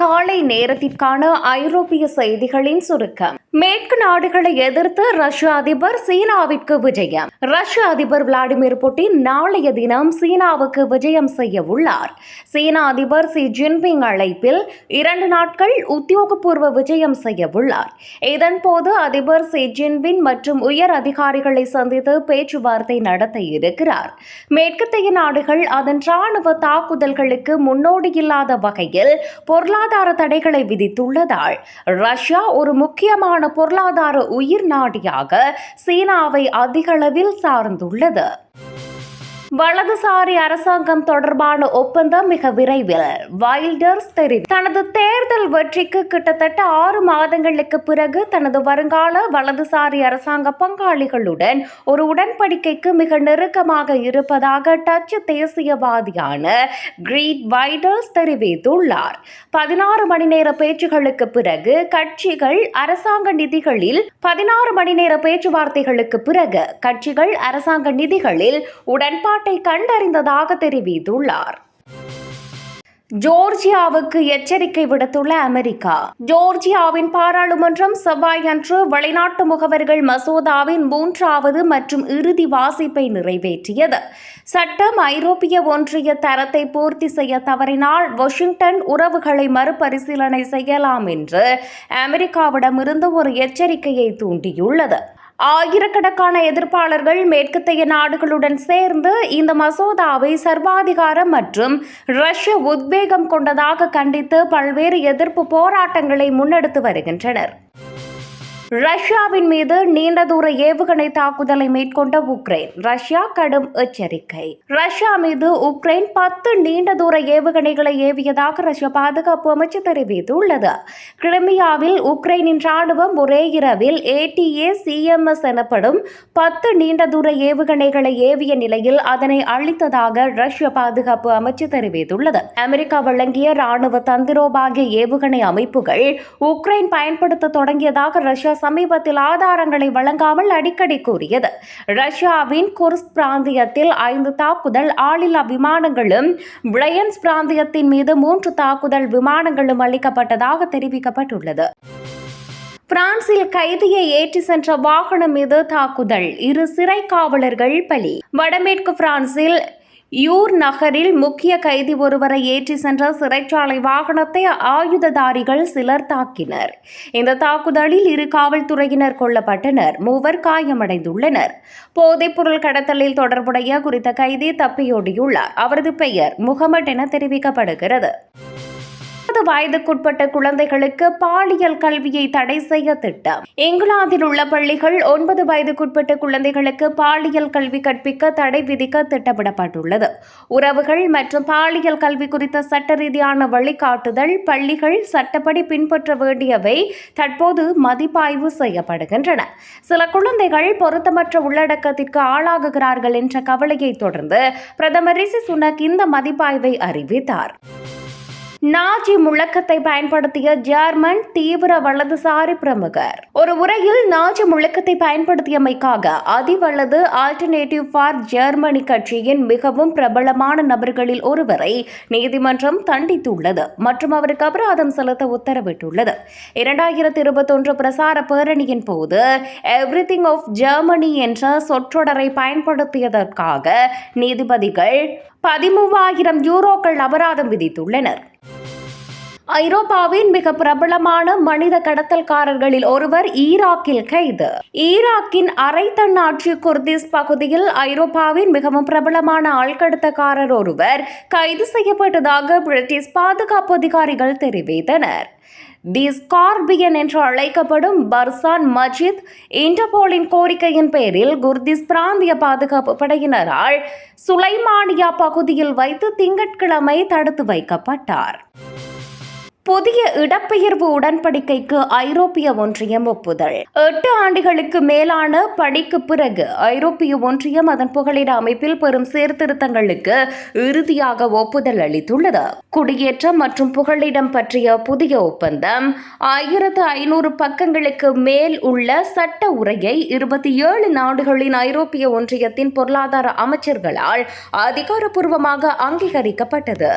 காலை நேரத்திற்கான ஐரோப்பிய செய்திகளின் சுருக்கம். மேற்கு நாடுகளை எதிர்த்து ரஷ்ய அதிபர் சீனாவிற்கு விஜயம். ரஷ்ய அதிபர் விளாடிமிர் புட்டின் நாளைய தினம் சீனாவுக்கு விஜயம் செய்ய உள்ளார். சீனா அதிபர் சி ஜின்பிங் அழைப்பில் இரண்டு நாட்கள் உத்தியோகபூர்வ விஜயம் செய்ய உள்ளார். இதன்போது அதிபர் சி ஜின்பின் மற்றும் உயர் அதிகாரிகளை சந்தித்து பேச்சுவார்த்தை நடத்த இருக்கிறார். மேற்கத்தைய நாடுகள் அதன் ராணுவ தாக்குதல்களுக்கு முன்னோடியில்லாத வகையில் பொருளாதார தடைகளை விதித்துள்ளதால் ரஷ்யா ஒரு முக்கியமான பொருளாதார உயிர் நாடியாக சீனாவை அதிகளவில் சார்ந்துள்ளது. வலதுசாரி அரசாங்கம் தொடர்பான ஒப்பந்தம் மிக விரைவில். வைல்டர்ஸ் தெரிவி தனது தேர்தல் வெற்றிக்கு கிட்டத்தட்ட ஆறு மாதங்களுக்கு பிறகு தனது வருங்கால வலதுசாரி அரசாங்க பங்காளிகளுடன் ஒரு உடன்படிக்கைக்கு மிக நெருக்கமாக இருப்பதாக டச்சு தேசியவாதியான கிரீட் வைடர்ஸ் தெரிவித்துள்ளார். பதினாறு மணி நேர பேச்சுகளுக்கு பிறகு கட்சிகள் அரசாங்க நிதிகளில் பதினாறு மணி நேர பேச்சுவார்த்தைகளுக்கு பிறகு கட்சிகள் அரசாங்க நிதிகளில் உடன்பாடு உடன்பாட்டை கண்டறிந்ததாக தெரிவித்துள்ளார். ஜோர்ஜியாவுக்கு எச்சரிக்கை விடுத்துள்ள அமெரிக்கா ஜோர்ஜியாவின் பாராளுமன்றம் செவ்வாயன்று வெளிநாட்டு முகவர்கள் மசோதாவின் மூன்றாவது மற்றும் இறுதி வாசிப்பை நிறைவேற்றியது. சட்டம் ஐரோப்பிய ஒன்றிய தரத்தை பூர்த்தி செய்ய தவறினால் வாஷிங்டன் உறவுகளை மறுபரிசீலனை செய்யலாம் என்று அமெரிக்காவிடமிருந்து ஒரு எச்சரிக்கையை தூண்டியுள்ளது. ஆயிரக்கணக்கான எதிர்ப்பாளர்கள் மேற்கத்தைய நாடுகளுடன் சேர்ந்து இந்த மசோதாவை சர்வாதிகாரம் மற்றும் ரஷ்ய உத்வேகம் கொண்டதாக கண்டித்து பல்வேறு எதிர்ப்பு போராட்டங்களை முன்னெடுத்து வருகின்றனர். ரஷ்யாவின் மீது நீண்ட தூர ஏவுகணை தாக்குதலை மேற்கொண்ட உக்ரைன். ரஷ்யா கடும் எச்சரிக்கை. ரஷ்யா மீது உக்ரைன் பத்து நீண்ட தூர ஏவுகணைகளை ஏவியதாக ரஷ்ய பாதுகாப்பு அமைச்சு தெரிவித்துள்ளது. கிரிமியாவில் உக்ரைனின் ராணுவம் ஒரே இரவில் ஏடிஏ சிஎம்எஸ் எனப்படும் பத்து நீண்ட தூர ஏவுகணைகளை ஏவிய நிலையில் அதனை அளித்ததாக ரஷ்ய பாதுகாப்பு அமைச்சு தெரிவித்துள்ளது. அமெரிக்கா வழங்கிய ராணுவ தந்திரோபாகிய ஏவுகணை அமைப்புகள் உக்ரைன் பயன்படுத்த தொடங்கியதாக ரஷ்யா சமீபத்தில் ஆதாரங்களை வழங்காமல் அடிக்கடி கூறியது. ரஷ்யாவின் குர்ஸ் பிராந்தியத்தில் ஐந்து தாக்குதல் ஆளில்லா விமானங்களும் பிளையன்ஸ் பிராந்தியத்தின் மீது மூன்று தாக்குதல் விமானங்களும் அளிக்கப்பட்டதாக தெரிவிக்கப்பட்டுள்ளது. பிரான்சில் கைதியை ஏற்றி சென்ற வாகனம் மீது தாக்குதல். இரு சிறை காவலர்கள் பலி. வடமேற்கு பிரான்சில் யூர் நகரில் முக்கிய கைதி ஒருவரை ஏற்றி சென்ற சிறைச்சாலை வாகனத்தை ஆயுததாரிகள் சிலர் தாக்கினர். இந்த தாக்குதலில் இரு காவல்துறையினர் கொல்லப்பட்டனர். மூவர் காயமடைந்துள்ளனர். போதைப்பொருள் கடத்தலில் தொடர்புடைய குறித்த கைதி தப்பியோடியுள்ளார். அவரது பெயர் முகமட் என தெரிவிக்கப்படுகிறது. முப்பது வயதுக்குட்பட்ட குழந்தைகளுக்கு பாலியல் கல்வியை தடை செய்ய திட்டம். இங்கிலாந்தில் உள்ள பள்ளிகள் ஒன்பது வயதுக்குட்பட்ட குழந்தைகளுக்கு பாலியல் கல்வி கற்பிக்க தடை விதிக்க திட்டமிடப்பட்டுள்ளது. உறவுகள் மற்றும் பாலியல் கல்வி குறித்த சட்ட ரீதியான வழிகாட்டுதல் பள்ளிகள் சட்டப்படி பின்பற்ற வேண்டியவை தற்போது மதிப்பாய்வு செய்யப்படுகின்றன. சில குழந்தைகள் பொருத்தமற்ற உள்ளடக்கத்திற்கு ஆளாகுகிறார்கள் என்ற கவலையை தொடர்ந்து பிரதமர் ரிசி சுனக் இந்த மதிப்பாய்வை அறிவித்தார். நாஜி முழக்கத்தை பயன்படுத்திய ஜெர்மன் தீவிர வலதுசாரி பிரமுகர். ஒரு உரையில் நாஜி முழக்கத்தை பயன்படுத்தியமைக்காக அதிவலது ஆல்டர்னேட்டிவ் ஃபார் ஜெர்மனி கட்சியின் மிகவும் பிரபலமான நபர்களில் ஒருவரை நீதிமன்றம் தண்டித்துள்ளது மற்றும் அவருக்கு அபராதம் செலுத்த உத்தரவிட்டுள்ளது. இரண்டாயிரத்தி இருபத்தொன்று பிரசார பேரணியின் போது எவ்ரிதிங் ஆஃப் ஜெர்மனி என்ற சொற்றொடரை பயன்படுத்தியதற்காக நீதிபதிகள் பதிமூவாயிரம் யூரோக்கள் அபராதம் விதித்துள்ளனர். ஐரோப்பாவின் மிக பிரபலமான மனித கடத்தல்காரர்களில் ஒருவர் ஈராக்கில் கைது. ஈராக்கின் அரை தன்னாட்சி குர்திஸ் பகுதியில் ஐரோப்பாவின் மிகவும் பிரபலமான ஆழ்கடத்தக்காரர் ஒருவர் கைது செய்யப்பட்டதாக பிரிட்டிஷ் பாதுகாப்பு அதிகாரிகள் தெரிவித்தனர். தி ஸ்கார்பியன் என்று அழைக்கப்படும் பர்சான் மஜித் இன்டர்போலின் கோரிக்கையின் பேரில் குர்திஸ் பிராந்திய பாதுகாப்பு படையினரால் சுலைமானியா பகுதியில் வைத்து திங்கட்கிழமை தடுத்து வைக்கப்பட்டார். புதிய இடப்பெயர்வு உடன்படிக்கைக்கு ஐரோப்பிய ஒன்றியம் ஒப்புதல். எட்டு ஆண்டுகளுக்கு மேலான பணிக்கு பிறகு ஐரோப்பிய ஒன்றியம் அதன் புகலிட அமைப்பில் பெரும் சீர்திருத்தங்களுக்கு இறுதியாக ஒப்புதல் அளித்துள்ளது. குடியேற்றம் மற்றும் புகலிடம் பற்றிய புதிய ஒப்பந்தம் ஆயிரத்து ஐநூறு பக்கங்களுக்கு மேல் உள்ள சட்ட உரையை இருபத்தி ஏழு நாடுகளின் ஐரோப்பிய ஒன்றியத்தின் பொருளாதார அமைச்சர்களால் அதிகாரப்பூர்வமாக அங்கீகரிக்கப்பட்டது.